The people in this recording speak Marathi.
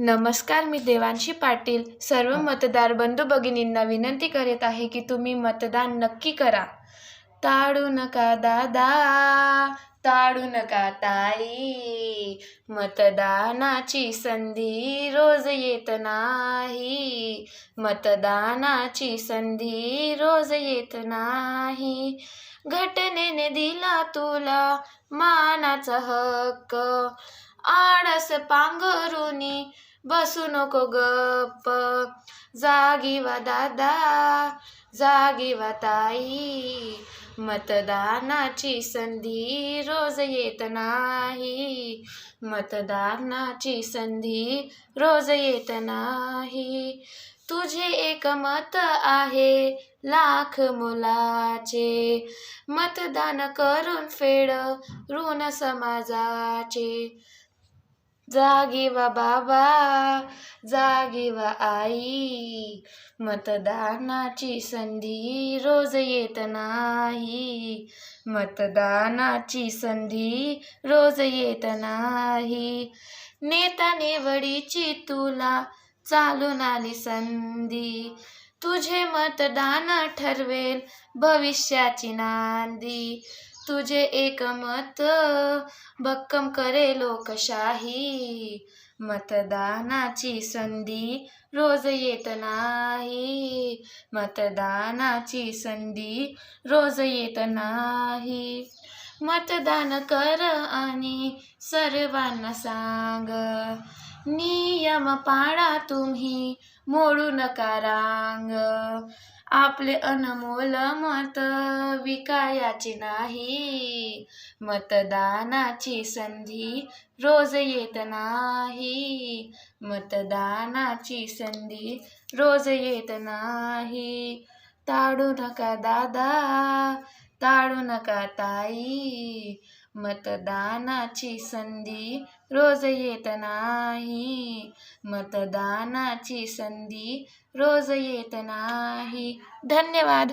नमस्कार मी देवांशी पाटील. सर्व मतदार बंधू भगिनींना विनंती करीत आहे की तुम्ही मतदान नक्की करा. ताडू नका दादा ताडू नका ताई. मतदानाची संधी रोज येत नाही. मतदानाची संधी रोज येत नाही. घटनेने दिला तुला मानाचा हक्क. आळस पांघरुनी बसू नको गप्प जागी वा दादा जागी वा ताई. मतदानाची संधी रोज येत नाही. मतदानाची संधी रोज येत नाही. तुझे एक मत आहे लाख मुलाचे. मतदान करून फेड ऋण समाजाचे. जागी वा बाबा जागी वा आई. मतदानाची संधी रोज येत नाही. मतदानाची संधी रोज येत नाही. नेता निवडीची तुला चालून आली संधी. तुझे मतदान ठरवेल भविष्याची नांदी. तुझे एक मत भक्कम करे लोकशाही. मतदानाची संधी रोज येत नाही. मतदानाची संधी रोज येत नाही. मतदान कर आणि सर्वांना सांग. नियम पाळा तुम्ही मोडू नका रांग. आपले अनमोल मत विकायाची नाही. मतदानाची संधी रोज येत नाही. मतदानाची संधी रोज येत नाही. ताडू नका दादा. ताळू नका ताई? मतदानाची संधी रोज येत नाही. मतदानाची संधी रोज येत नाही. धन्यवाद.